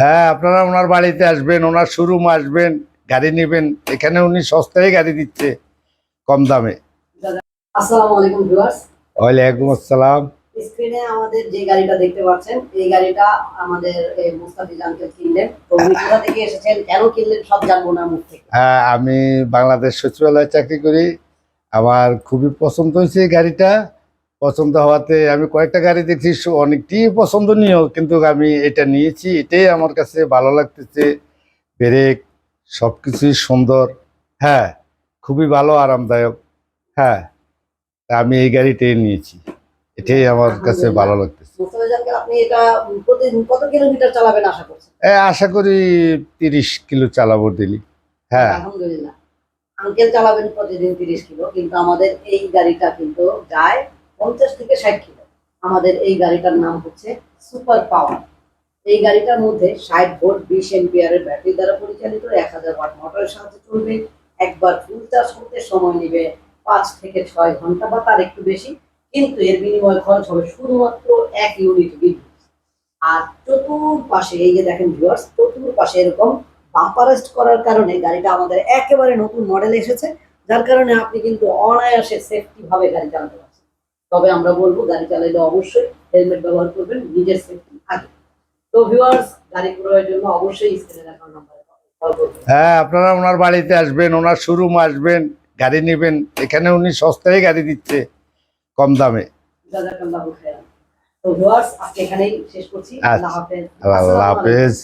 হ্যাঁ আপনারা ওনার বাড়িতে আসবেন ওনার শোরুম আসবেন গাড়ি নেবেন। এখানে উনি সস্তায় গাড়ি দিচ্ছে কম দামে। ওয়ালাইকুম আসসালাম। স্ক্রিনে আমাদের যে গাড়িটা দেখতে পাচ্ছেন এই গাড়িটা আমাদের মুস্তাফিজ আঙ্কেল কিনলেন। তো কোথা থেকে এসেছেন কেন কিনলেন সব জানব না মুখ থেকে। হ্যাঁ আমি বাংলাদেশ সচিবালয়ে চাকরি করি। আমার খুবই পছন্দ হয়েছে এই গাড়িটা। পছন্দ হওয়াতে আমি কয়েকটা গাড়ি দেখছি অনেকটি পছন্দনীয় কিন্তু আমি এটা নিয়েছি এটাই আমার কাছে ভালো লাগতেছে। ব্রেক সব কিছুই সুন্দর হ্যাঁ খুবই ভালো আরামদায়ক হ্যাঁ আমি এই গাড়িটাই নিয়েছি এটাই আমার কাছে ভালো লাগতেছে। আশা এ, আশা করি তিরিশ কিলো চালাবো দিলি হ্যাঁ। আলহামদুলিল্লাহ। আঙ্কেল চালাবেন প্রতিদিন তিরিশ কিলো কিন্তু আমাদের এই গাড়িটা কিন্তু যায় পঞ্চাশ থেকে ষাট কিলো। আমাদের এই গাড়িটার নাম হচ্ছে সুপার পাওয়ার। এই গাড়িটার মধ্যে ষাট ভোল্ট বিশ এম্পিয়ারের ব্যাটারি দ্বারা পরিচালিত, এক হাজার ওয়াট মোটরের সাহায্যে চলবে। একবার ফুল চার্জ করতে সময় নেবে পাঁচ থেকে ছয় ঘণ্টা বা তার একটু বেশি, কিন্তু এর বিনিময়ে খরচ হবে শুধুমাত্র এক ইউনিট বিদ্যুৎ। আর চতুর্পাশে, এই যে দেখেন ভিউয়ার্স চতুর্পাশে এরকম বাম্পারেস্ট করার কারণে গাড়িটা আমাদের একেবারে নতুন মডেল এসেছে। যার কারণে আপনি কিন্তু অনায়াসে সেফটি ভাবে গাড়ি চালাতে তবে আমরা বলব গাড়ি চালাইলে অবশ্যই হেলমেট ব্যবহার করবেন নিজের সেফটি আগে তো ভিউয়ার্স গাড়ি ক্রয়ের জন্য অবশ্যই স্ক্রিনে দেখার নাম্বারে হ্যাঁ আপনারা ওনার বাড়িতে আসবেন ওনার শোরুম আসবেন গাড়ি নেবেন। এখানে উনি সস্তায় গাড়ি দিচ্ছে কম দামে। জাজাকাল্লাহু খাইরান তো ভিউয়ার্স আজকে এখানেই শেষ করছি। আল্লাহ হাফেজ। আল্লাহ হাফেজ।